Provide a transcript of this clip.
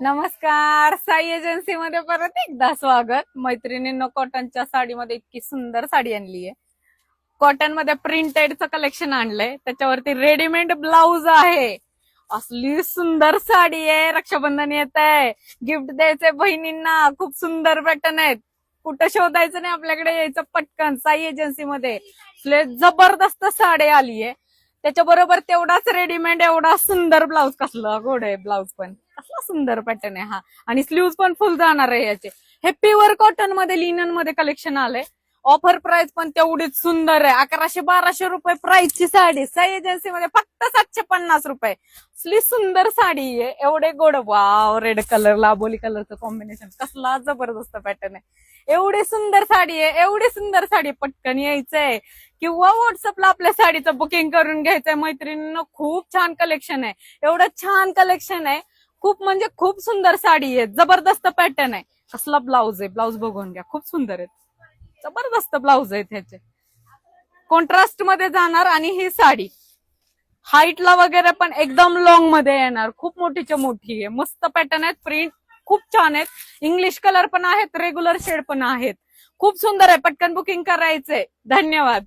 नमस्कार. साई एजन्सी मध्ये परत एकदा स्वागत. मैत्रिणींनो कॉटनच्या साडीमध्ये इतकी सुंदर साडी आणली आहे कॉटनमध्ये प्रिंटेडचं कलेक्शन आणलंय. त्याच्यावरती रेडीमेड ब्लाऊज आहे. असली सुंदर साडी आहे. रक्षाबंधन येत आहे गिफ्ट द्यायचंय बहिणींना. खूप सुंदर पॅटर्न आहेत. कुठं शोधायचं नाही आपल्याकडे. यायचं पटकन. साई एजन्सी मध्ये. जबरदस्त साडी आली आहे त्याच्याबरोबर तेवढाच रेडीमेड एवढा सुंदर ब्लाऊज कसला गोड आहे ब्लाऊज पण. कसला सुंदर पॅटर्न आहे हा. आणि स्लीव्ह पण फुल जाणार आहे याचे. हे प्युअर कॉटनमध्ये लिननमध्ये कलेक्शन आलंय. ऑफर प्राइस पण तेवढीच सुंदर आहे. अकराशे बाराशे रुपये प्राइसची साडी. साई एजन्सी मध्ये फक्त सातशे पन्नास रुपये. असली सुंदर साडी आहे. एवढे गोड वाव रेड कलर लाबोली कलरचं कॉम्बिनेशन कसला जबरदस्त पॅटर्न आहे. एवढी सुंदर साडी आहे. एवढी सुंदर साडी पटकन यायचंय. किंवा व्हॉट्सअपला आपल्या साडीचं बुकिंग करून घ्यायचंय. मैत्रिणींना खूप छान कलेक्शन आहे. एवढं छान कलेक्शन आहे. खूप म्हणजे खूप सुंदर साडी आहे. जबरदस्त पॅटर्न आहे. कसला ब्लाऊज आहे? ब्लाऊज बघून घ्या. खूप सुंदर आहे. जबरदस्त ब्लाऊज आहे त्याचे कॉन्ट्रास्टमध्ये जाणार आणि ही साडी. हाईटला वगैरे पण एकदम लॉंगमध्ये येणार. खूप मोठीच्या मोठी आहे. मस्त पॅटर्न आहेत. प्रिंट खूप छान आहेत. इंग्लिश कलर पण आहेत. रेग्युलर शेड पण आहेत. खूप सुंदर आहे. पटकन बुकिंग करायचंय. धन्यवाद.